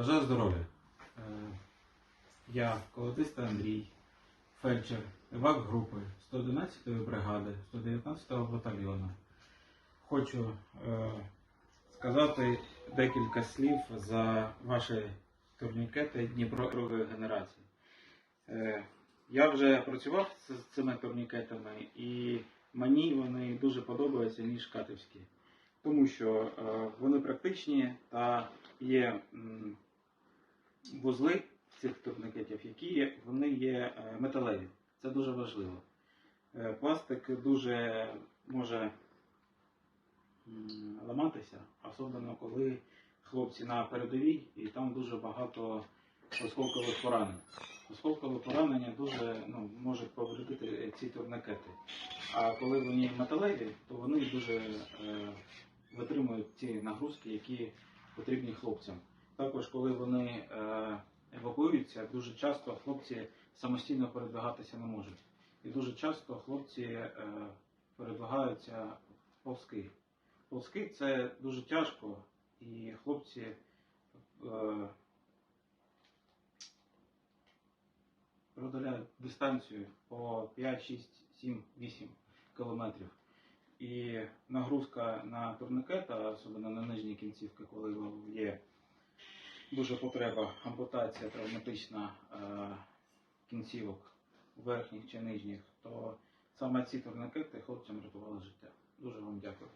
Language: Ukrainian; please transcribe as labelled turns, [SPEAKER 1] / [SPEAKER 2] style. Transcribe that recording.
[SPEAKER 1] Бажаю здоров'я. Е, Я Колотиста Андрій, фельдшер, евак групи 111-ї бригади, 119-го батальйону. Хочу е, сказати декілька слів за ваші турнікети Дніпро другої генерації. Е, Я вже працював з цими турнікетами і мені вони дуже подобаються, ніж катівські. Тому що е, вони практичні та є м, вузли цих турникетів, які вони є е, металеві. Це дуже важливо. Е, Пластик дуже може ламатися, особливо коли хлопці на передовій і там дуже багато осколкових поранень. Осколкове поранення дуже ну, можуть повредити ці турникети. А коли вони металеві, то вони дуже е, витримують ті нагрузки, які потрібні хлопцям. Також, коли вони е, евакуюються, дуже часто хлопці самостійно передвигатися не можуть. І дуже часто хлопці е, передвигаються повзки. Повзки це дуже тяжко, і хлопці е, преодоляють дистанцію по 5, 6, 7, 8 кілометрів. І нагрузка на турникета, особливо на нижні кінцівки, коли є дуже потреба ампутація травматична е, кінцівок верхніх чи нижніх, то саме ці турникети хлопцям рятували життя. Дуже вам дякую.